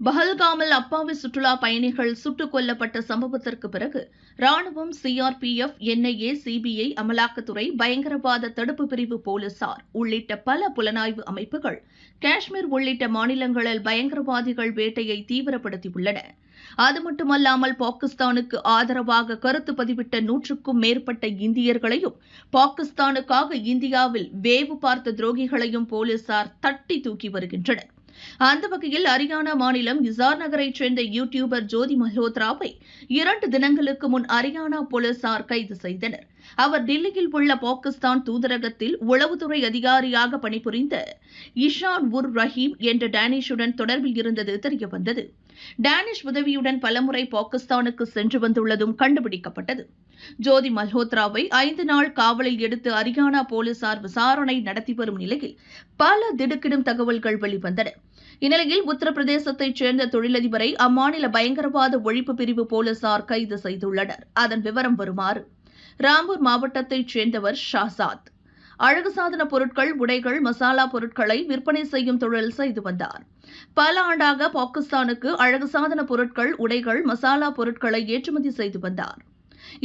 பஹல்காமில் அப்பாவி சுற்றுலா பயணிகள் சுட்டுக் கொல்லப்பட்ட சம்பவத்திற்கு பிறகு ராணுவம் சிஆர்பிஎஃப் என்ஐஏ சிபிஐ அமலாக்கத்துறை பயங்கரவாத தடுப்பு பிரிவு போலீசார் உள்ளிட்ட பல புலனாய்வு அமைப்புகள் காஷ்மீர் உள்ளிட்ட மாநிலங்களில் பயங்கரவாதிகள் வேட்டையை தீவிரப்படுத்தியுள்ளன. அது மட்டுமல்லாமல் பாகிஸ்தானுக்கு ஆதரவாக கருத்து பதிவிட்ட நூற்றுக்கும் மேற்பட்ட இந்தியர்களையும் பாகிஸ்தானுக்காக இந்தியாவில் வேவு பார்த்த துரோகிகளையும் போலீசார் தட்டி தூக்கி வருகின்றனர். அந்த வகையில் ஹரியானா மாநிலம் இசார் நகரைச் சேர்ந்த யூடியூபர் ஜோதி மல்ஹோத்ராவை இரண்டு தினங்களுக்கு முன் ஹரியானா போலீசார் கைது செய்தனர். அவர் டெல்லியில் உள்ள பாகிஸ்தான் தூதரகத்தில் உளவுத்துறை அதிகாரியாக பணிபுரிந்த இஷான் உர் ரஹீம் என்ற டேனிஷுடன் தொடர்பில் இருந்தது தெரியவந்தது. டேனிஷ் உதவியுடன் பலமுறை பாகிஸ்தானுக்கு சென்று வந்துள்ளதும் கண்டுபிடிக்கப்பட்டது. ஜோதி மல்ஹோத்ராவை ஐந்து நாள் காவலில் எடுத்து ஹரியானா போலீசார் விசாரணை நடத்தி வரும் நிலையில் பல திடுக்கிடும் தகவல்கள் வெளிவந்தன. இந்நிலையில் உத்தரப்பிரதேசத்தைச் சேர்ந்த தொழிலதிபரை அம்மாநில பயங்கரவாத ஒழிப்பு பிரிவு போலீசார் கைது செய்துள்ளனர். அதன் விவரம் வருமாறு. ராம்பூர் மாவட்டத்தைச் சேர்ந்தவர் ஷாசாத். அழகு சாதன பொருட்கள் உடைகள் மசாலா பொருட்களை விற்பனை செய்யும் தொழில் செய்து வந்தார். பல ஆண்டாக பாகிஸ்தானுக்கு அழகு சாதன பொருட்கள் உடைகள் மசாலா பொருட்களை ஏற்றுமதி செய்து வந்தார்.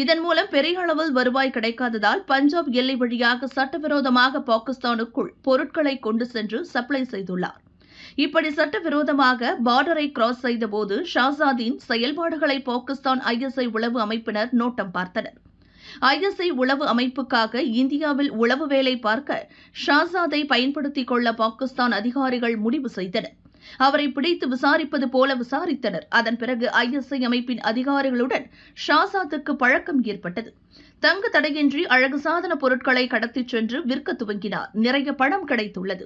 இதன் மூலம் பெரிய அளவில் வருவாய் கிடைக்காததால் பஞ்சாப் எல்லை வழியாக சட்டவிரோதமாக பாகிஸ்தானுக்குள் பொருட்களை கொண்டு சென்று சப்ளை செய்துள்ளார். இப்படி சட்டவிரோதமாக பார்டரை கிராஸ் செய்தபோது ஷாசாதின் செயல்பாடுகளை பாகிஸ்தான் ஐஎஸ்ஐ உளவு அமைப்பினர் நோட்டம் பார்த்தனர். ஐஎஸ்ஐ உளவு அமைப்புக்காக இந்தியாவில் உளவு வேலை பார்க்க ஷாசாதை பயன்படுத்திக் கொள்ள பாகிஸ்தான் அதிகாரிகள் முடிவு செய்தனர். அவரை பிடித்து விசாரிப்பது போல விசாரித்தனர். அதன் பிறகு ஐஎஸ்ஐ அமைப்பின் அதிகாரிகளுடன் ஷாசாத்துக்கு பழக்கம் ஏற்பட்டது. தங்கு தடையின்றி அழகு சாதன பொருட்களை கடத்திச் சென்று விற்க துவங்கினார். நிறைய பணம் கிடைத்துள்ளது.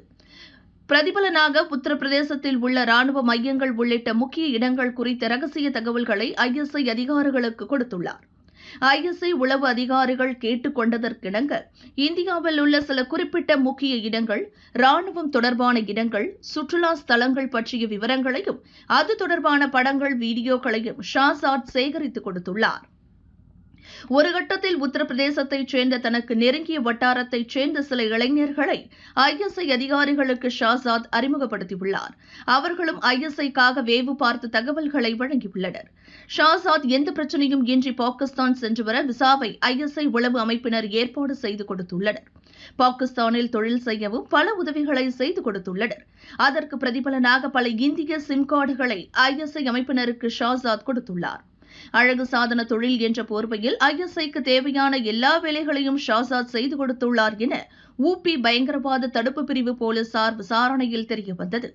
பிரதிபலனாக உத்தரப்பிரதேசத்தில் உள்ள ராணுவ மையங்கள் உள்ளிட்ட முக்கிய இடங்கள் குறித்த ரகசிய தகவல்களை ஐஎஸ்ஐ அதிகாரிகளுக்கு கொடுத்துள்ளார். ஐஎஸ்ஐ உளவு அதிகாரிகள் கேட்டுக் கொண்டதற்கிணங்க இந்தியாவில் உள்ள சில குறிப்பிட்ட முக்கிய இடங்கள் ராணுவம் தொடர்பான இடங்கள் சுற்றுலா ஸ்தலங்கள் பற்றிய விவரங்களையும் அது தொடர்பான படங்கள் வீடியோக்களையும் ஷாசாட் சேகரித்துக் கொடுத்துள்ளார். ஒரு கட்டத்தில் உத்தரப்பிரதேசத்தைச் சேர்ந்த தனக்கு நெருங்கிய வட்டாரத்தைச் சேர்ந்த சில இளைஞர்களை ஐஎஸ்ஐ அதிகாரிகளுக்கு ஷாசாத் அறிமுகப்படுத்தியுள்ளார். அவர்களும் ஐஎஸ்ஐக்காக வேவு பார்த்து தகவல்களை வழங்கியுள்ளனர். ஷாசாத் எந்த பிரச்சனையும் இன்றி பாகிஸ்தான் சென்று வர விசாவை ஐஎஸ்ஐ உளவு அமைப்பினர் ஏற்பாடு செய்து கொடுத்துள்ளனர். பாகிஸ்தானில் தொழில் செய்யவும் பல உதவிகளை செய்து கொடுத்துள்ளனர். அதற்கு பிரதிபலனாக பல இந்திய சிம் கார்டுகளை ஐஎஸ்ஐ அமைப்பினருக்கு ஷாசாத் கொடுத்துள்ளார். அழகு சாதன தொழில் என்ற போர்வையில் ஐஎஸ்ஐக்கு தேவையான எல்லா வேலைகளையும் ஷாசாத் செய்து கொடுத்துள்ளார் என ஊபி பயங்கரவாத தடுப்பு பிரிவு போலீசார் விசாரணையில் தெரியவந்தது.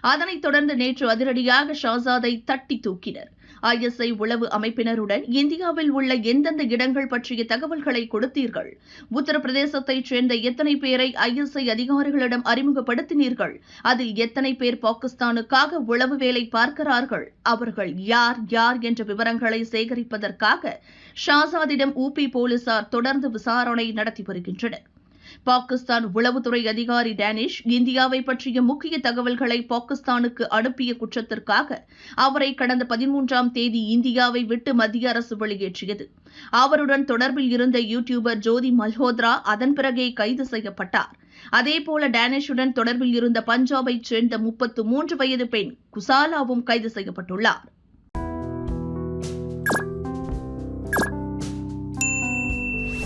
அதனைத் தொடர்ந்து நேற்று அதிரடியாக ஷாசாதை தட்டி தூக்கினர். ஐஎஸ்ஐ உளவு அமைப்பினருடன் இந்தியாவில் உள்ள எந்தெந்த இடங்கள் பற்றிய தகவல்களை கொடுத்தீர்கள்? உத்தரப்பிரதேசத்தைச் சேர்ந்த எத்தனை பேரை ஐஎஸ்ஐ அதிகாரிகளிடம் அறிமுகப்படுத்தினீர்கள்? அதில் எத்தனை பேர் பாகிஸ்தானுக்காக உளவு வேலை பார்க்கிறார்கள்? அவர்கள் யார் யார் என்ற விவரங்களை சேகரிப்பதற்காக ஷாசாதிடம் உபி போலீசார் தொடர்ந்து விசாரணை நடத்தி வருகின்றனர். பாகிஸ்தான் உளவுத்துறை அதிகாரி டேனிஷ் இந்தியாவை பற்றிய முக்கிய தகவல்களை பாகிஸ்தானுக்கு அனுப்பிய குற்றத்திற்காக அவரை கடந்த பதிமூன்றாம் தேதி இந்தியாவை விட்டு மத்திய அரசு வெளியேற்றியது. அவருடன் தொடர்பில் இருந்த யூடியூபர் ஜோதி மல்ஹோத்ரா அதன் பிறகே கைது செய்யப்பட்டார். அதேபோல டேனிஷுடன் தொடர்பில் இருந்த பஞ்சாபைச் சேர்ந்த முப்பத்து மூன்று வயது பெண் குசாலாவும் கைது செய்யப்பட்டுள்ளார்.